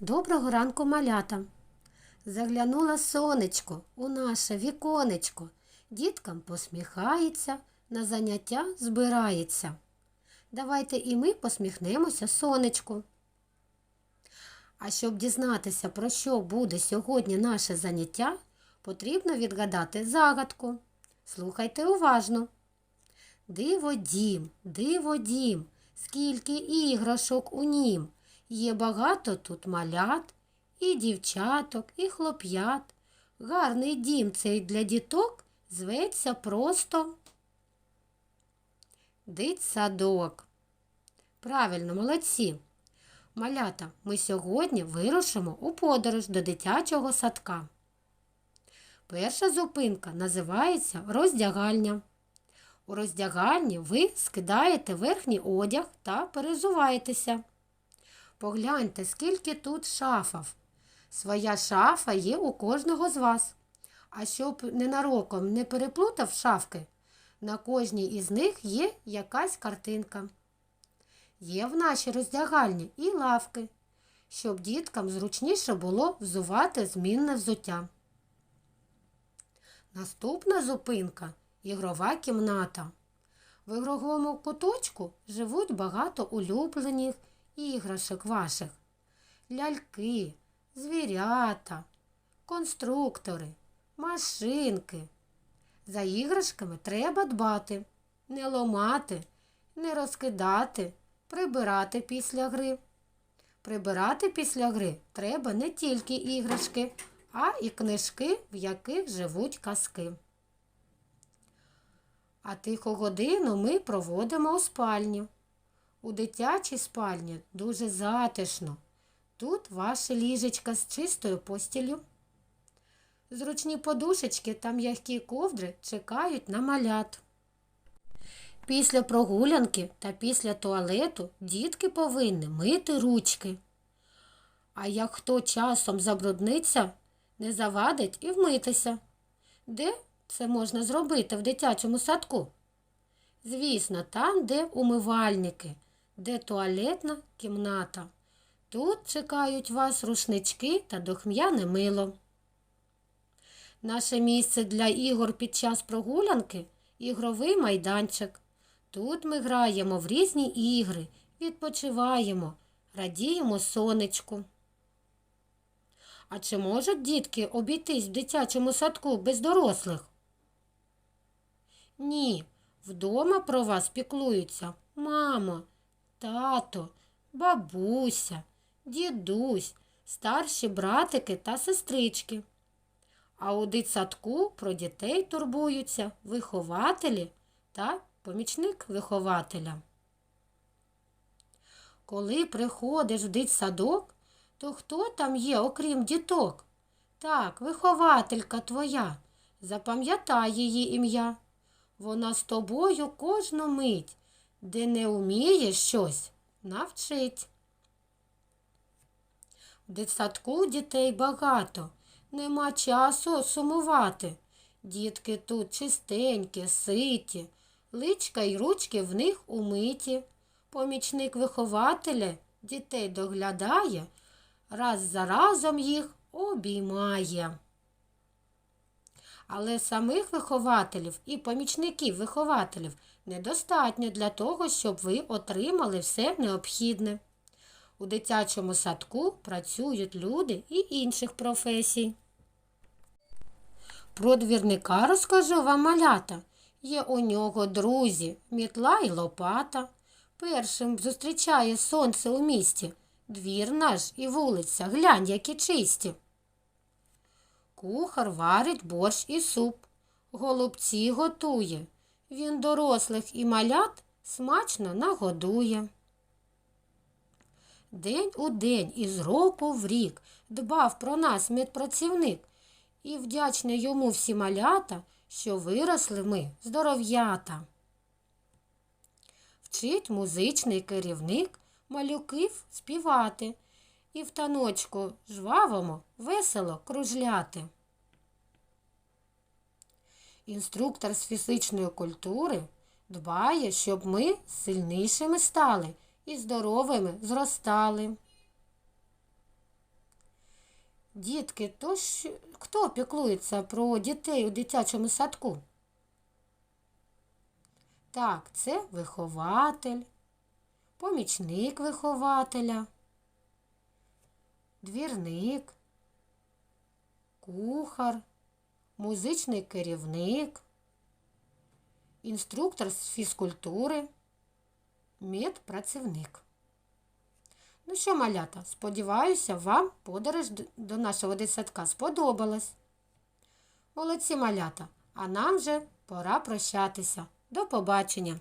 Доброго ранку, малята. Заглянула сонечко у наше віконечко. Діткам посміхається, на заняття збирається. Давайте і ми посміхнемося сонечку. А щоб дізнатися, про що буде сьогодні наше заняття, потрібно відгадати загадку. Слухайте уважно. Диво дім, диво дім, скільки іграшок у нім. Є багато тут малят, і дівчаток, і хлоп'ят. Гарний дім цей для діток зветься просто дитсадок. Правильно, молодці. Малята, ми сьогодні вирушимо у подорож до дитячого садка. Перша зупинка називається роздягальня. У роздягальні ви скидаєте верхній одяг та перезуваєтеся. Погляньте, скільки тут шафав. Своя шафа є у кожного з вас. А щоб ненароком не переплутав шафки, на кожній із них є якась картинка. Є в нашій роздягальні і лавки, щоб діткам зручніше було взувати змінне взуття. Наступна зупинка ігрова кімната. В ігровому куточку живуть багато улюблених іграшок ваших. Ляльки, звірята, конструктори, машинки. За іграшками треба дбати, не ломати, не розкидати, прибирати після гри. Прибирати після гри треба не тільки іграшки, а і книжки, в яких живуть казки. А тиху годину ми проводимо у спальні. У дитячій спальні дуже затишно. Тут ваше ліжечка з чистою постілю. Зручні подушечки та м'які ковдри чекають на малят. Після прогулянки та після туалету дітки повинні мити ручки. А як хто часом забрудниться, не завадить і вмитися. Де це можна зробити в дитячому садку? Звісно, там, де умивальники, де туалетна кімната. Тут чекають вас рушнички та дохм'яне мило. Наше місце для ігор під час прогулянки ігровий майданчик. Тут ми граємо в різні ігри, відпочиваємо, радіємо сонечку. А чи можуть дітки обійтись в дитячому садку без дорослих? Ні, вдома про вас піклуються мама, тато, бабуся, дідусь, старші братики та сестрички. А у дитсадку про дітей турбуються вихователі та помічник вихователя. Коли приходиш в дитсадок, то хто там є, окрім діток? Так, вихователька твоя. Запам'ятай її ім'я. Вона з тобою кожну мить, де не вміє щось, навчить. В дитсадку дітей багато, нема часу сумувати. Дітки тут чистенькі, ситі, личка й ручки в них умиті. Помічник вихователя дітей доглядає, раз за разом їх обіймає. Але самих вихователів і помічників вихователів недостатньо для того, щоб ви отримали все необхідне. У дитячому садку працюють люди і інших професій. Про двірника розкажу вам малята. Є у нього друзі, мітла й лопата. Першим зустрічає сонце у місті. Двір наш і вулиця, глянь, які чисті. Кухар варить борщ і суп, голубці готує. Він дорослих і малят смачно нагодує. День у день і року в рік дбав про нас медпрацівник, і вдячні йому всі малята, що виросли ми здоров'ята. Вчить музичний керівник малюків співати і в таночку жвавому весело кружляти. Інструктор з фізичної культури дбає, щоб ми сильнішими стали і здоровими зростали. Дітки, то ж хто піклується про дітей у дитячому садку? Так, це вихователь, помічник вихователя, двірник, кухар, музичний керівник, інструктор з фізкультури, медпрацівник. Ну що, малята, сподіваюся, вам подорож до нашого дитсадка сподобалась. Молодці малята, а нам же пора прощатися. До побачення!